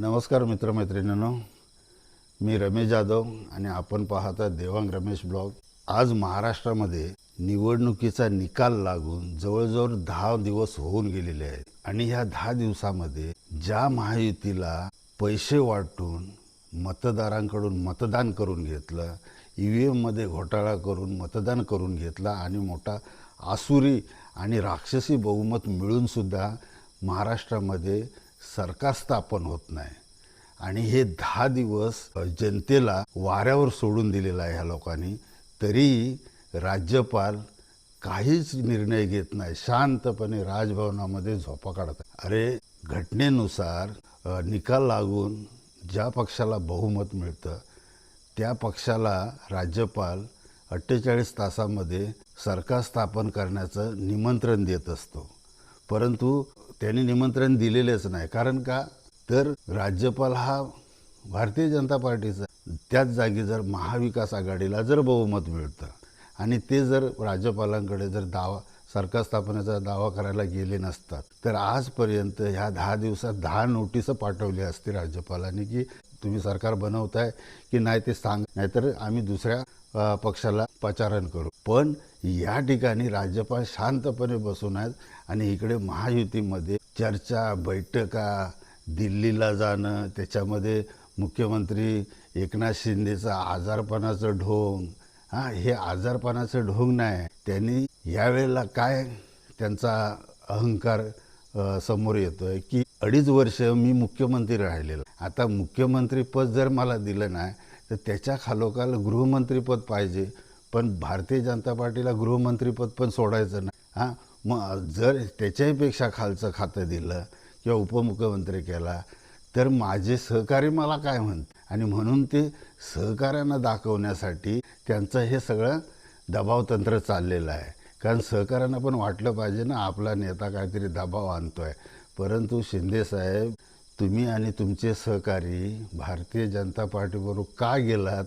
नमस्कार मित्रमैत्रिणींनो मी रमेश जाधव आणि आपण पाहता देवांग रमेश ब्लॉग. आज महाराष्ट्रामध्ये निवडणुकीचा निकाल लागून जवळजवळ दहा दिवस होऊन गेलेले आहेत. आणि ह्या दहा दिवसामध्ये ज्या महायुतीला पैसे वाटून मतदारांकडून मतदान करून घेतलं ई व्ही एममध्ये घोटाळा करून मतदान करून घेतला आणि मोठा आसुरी आणि राक्षसी बहुमत मिळूनसुद्धा महाराष्ट्रामध्ये सरकार स्थापन होत नाही. आणि हे दहा दिवस जनतेला वाऱ्यावर सोडून दिलेलं आहे ह्या लोकांनी. तरी राज्यपाल काहीच निर्णय घेत नाही. शांतपणे राजभवनामध्ये झोपा काढत अरे घटनेनुसार निकाल लागून ज्या पक्षाला बहुमत मिळतं त्या पक्षाला राज्यपाल अठ्ठेचाळीस तासामध्ये सरकार स्थापन करण्याचं निमंत्रण देत असतो. परंतु त्यांनी निमंत्रण दिलेलेच नाही. कारण का? तर राज्यपाल हा भारतीय जनता पार्टीचा. त्याच जागी जर महाविकास आघाडीला जर बहुमत मिळतं आणि ते जर राज्यपालांकडे जर दावा सरकार स्थापनेचा दावा करायला गेले नसतात तर आजपर्यंत ह्या दहा दिवसात दहा नोटीस पाठवली असती राज्यपालांनी की तुम्ही सरकार बनवताय की नाही ते सांग नाहीतर आम्ही दुसऱ्या पक्षाला पाचारण करू. पण या ठिकाणी राज्यपाल शांतपणे बसून आहेत आणि इकडे महायुतीमध्ये चर्चा बैठका दिल्लीला जाणं त्याच्यामध्ये मुख्यमंत्री एकनाथ शिंदेचं आजारपणाचं ढोंग हां हे आजारपणाचं ढोंग नाही. त्यांनी यावेळेला काय त्यांचा अहंकार समोर येतोय की अडीच वर्ष मी मुख्यमंत्री राहिलेलो. आता मुख्यमंत्रीपद जर मला दिलं नाही तर त्याच्या खालोखाल गृहमंत्रीपद पाहिजे. पण भारतीय जनता पार्टीला गृहमंत्रीपद पण सोडायचं नाही. हां? मग जर त्याच्याहीपेक्षा खालचं खातं दिलं किंवा उपमुख्यमंत्री केला तर माझे सहकारी मला काय म्हणते आणि म्हणून ते सहकाऱ्यांना दाखवण्यासाठी त्यांचं हे सगळं दबावतंत्र चाललेलं आहे. कारण सहकाऱ्यांना पण वाटलं पाहिजे ना आपला नेता काहीतरी दबाव आणतोय. परंतु शिंदेसाहेब तुम्ही आणि तुमचे सहकारी भारतीय जनता पार्टीबरोबर का गेलात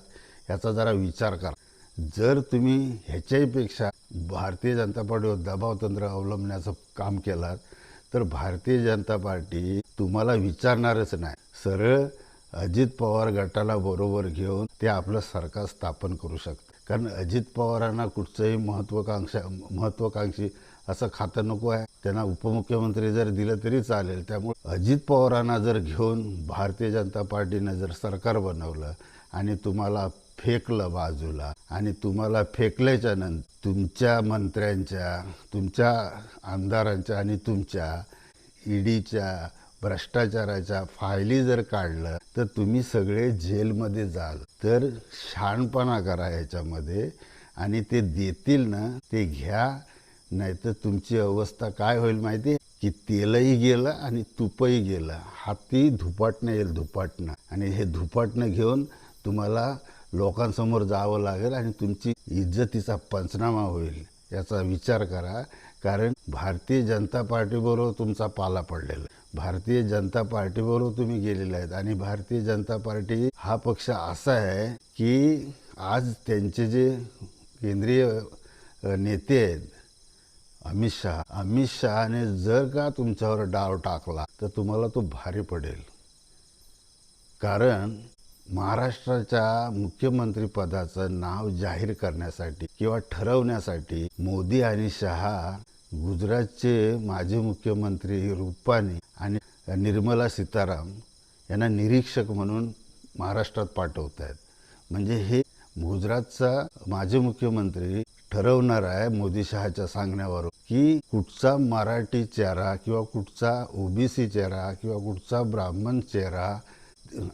याचा जरा विचार करा. जर तुम्ही ह्याच्याहीपेक्षा भारतीय जनता पार्टीवर दबावतंत्र अवलंबण्याचं काम केलात तर भारतीय जनता पार्टी तुम्हाला विचारणारच नाही. सरळ अजित पवार गटाला बरोबर घेऊन ते आपलं सरकार स्थापन करू शकतं. कारण अजित पवारांना कुठचंही महत्त्वाकांक्षा महत्त्वाकांक्षी असं खातं नको आहे. त्यांना उपमुख्यमंत्री जर दिलं तरी चालेल. त्यामुळे अजित पवारांना जर घेऊन भारतीय जनता पार्टीनं जर सरकार बनवलं आणि तुम्हाला फेकलं बाजूला. आणि तुम्हाला फेकल्याच्या नंतर तुमच्या मंत्र्यांच्या तुमच्या आमदारांच्या आणि तुमच्या ईडीच्या भ्रष्टाचाराच्या फायली जर काढलं तर तुम्ही सगळे जेलमध्ये जाल. तर शहाणपणा करा ह्याच्यामध्ये. आणि ते देतील ना ते घ्या. नाहीतर तुमची अवस्था काय होईल माहिती की तेलही गेलं आणि तुपही गेलं. हाती धुपाटणं येईल धुपाटणं. आणि हे धुपाटणं घेऊन तुम्हाला लोकांसमोर जावं लागेल आणि तुमची इज्जतीचा पंचनामा होईल याचा विचार करा कारण भारतीय जनता पार्टीबरोबर तुमचा पाला पडलेला आहे. भारतीय जनता पार्टीबरोबर तुम्ही गेलेले आहेत आणि भारतीय जनता पार्टी हा पक्ष असा आहे की आज त्यांचे जे केंद्रीय नेते आहेत अमित शहा अमित शहाने जर का तुमच्यावर डाव टाकला तर तुम्हाला तो भारी पडेल कारण महाराष्ट्राच्या मुख्यमंत्री पदाचं नाव जाहीर करण्यासाठी किंवा ठरवण्यासाठी मोदी आणि शहा गुजरातचे माजी मुख्यमंत्री रुपानी आणि निर्मला सीताराम यांना निरीक्षक म्हणून महाराष्ट्रात पाठवत आहेत. म्हणजे हे गुजरातचा माजी मुख्यमंत्री ठरवणार आहे मोदी शहाच्या सांगण्यावरून की कुठचा मराठी चेहरा किंवा कुठचा ओबीसी चेहरा किंवा कुठचा ब्राह्मण चेहरा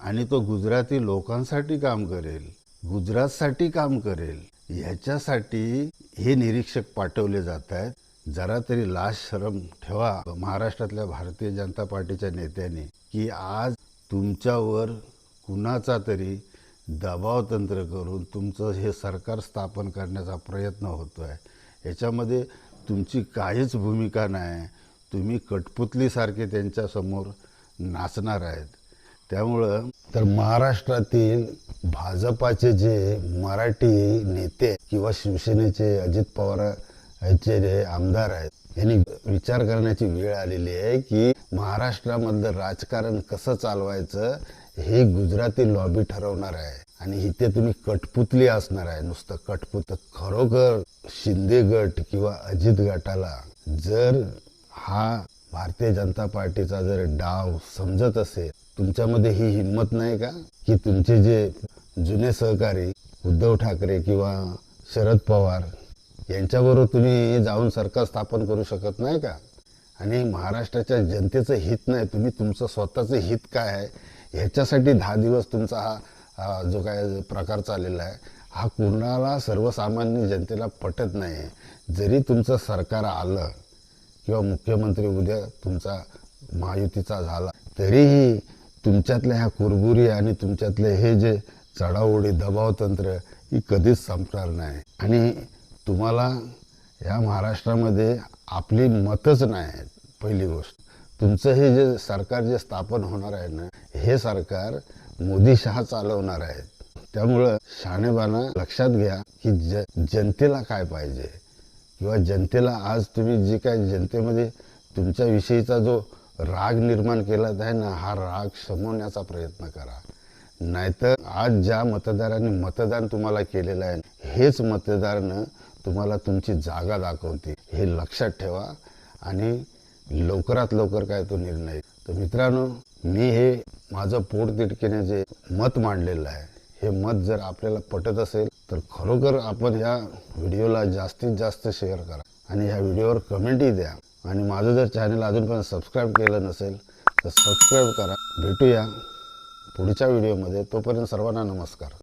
आणि तो गुजराती लोकांसाठी काम करेल गुजरातसाठी काम करेल ह्याच्यासाठी हे निरीक्षक पाठवले जात आहेत. जरा तरी लाज शरम ठेवा. महाराष्ट्रातल्या भारतीय जनता पार्टीच्या नेत्याने की आज तुमच्यावर कुणाचा तरी दबाव तंत्र करून तुमचं हे सरकार स्थापन करण्याचा प्रयत्न होतो आहे याच्यामध्ये तुमची काहीच भूमिका नाही. तुम्ही कठपुतलीसारखे त्यांच्यासमोर नाचणार आहेत. त्यामुळं तर महाराष्ट्रातील भाजपाचे जे मराठी नेते किंवा शिवसेनेचे अजित पवार यांचे जे आमदार आहेत यांनी विचार करण्याची वेळ आलेली आहे की महाराष्ट्रामधलं राजकारण कसं चालवायचं हे गुजराती लॉबी ठरवणार आहे. आणि इथे तुम्ही कठपुतली असणार आहे नुसतं कठपुत खरोखर शिंदे गट किंवा अजित गटाला जर हा भारतीय जनता पार्टीचा जर डाव समजत असेल तुमच्यामध्ये ही हिंमत नाही का? की तुमचे जे जुने सहकारी उद्धव ठाकरे किंवा शरद पवार यांच्याबरोबर तुम्ही जाऊन सरकार स्थापन करू शकत नाही का? आणि महाराष्ट्राच्या जनतेचं हित नाही तुम्ही तुमचं स्वतःचं हित काय आहे? ह्याच्यासाठी दहा दिवस तुमचा हा जो काय प्रकार चाललेला आहे हा कुणाला सर्वसामान्य जनतेला पटत नाही. जरी तुमचं सरकार आलं किंवा मुख्यमंत्री उद्या तुमचा महायुतीचा झाला तरीही तुमच्यातल्या ह्या कुरबुरी आणि तुमच्यातले हे जे चढाओढी दबावतंत्र ही कधीच संपणार नाही. आणि तुम्हाला या महाराष्ट्रामध्ये आपली मतच नाही आहेत पहिली गोष्ट. तुमचं हे जे सरकार जे स्थापन होणार आहे ना हे सरकार मोदी शहा चालवणार आहेत त्यामुळं शाणेबाना लक्षात घ्या की ज जनतेला काय पाहिजे. किंवा जनतेला आज तुम्ही जे काय जनतेमध्ये तुमच्याविषयीचा जो राग निर्माण केला आहे ना हा राग शमवण्याचा प्रयत्न करा. नाहीतर आज ज्या मतदारांनी मतदान तुम्हाला केलेलं आहे हेच मतदारनं तुम्हाला तुमची जागा दाखवते हे लक्षात ठेवा आणि लवकरात लवकर काय तो निर्णय. तर मित्रांनो मी हे माझं पोटतिटकेने जे मत मांडलेलं आहे हे मत जर आपल्याला पटत असेल तर खरोखर आपण ह्या व्हिडिओला जास्तीत जास्त शेअर करा. आणि ह्या व्हिडिओवर कमेंटही द्या. आणि माझं जर चॅनल अजूनपर्यंत सबस्क्राईब केलं नसेल तर सबस्क्राईब करा. भेटूया पुढच्या व्हिडिओमध्ये तोपर्यंत सर्वांना नमस्कार.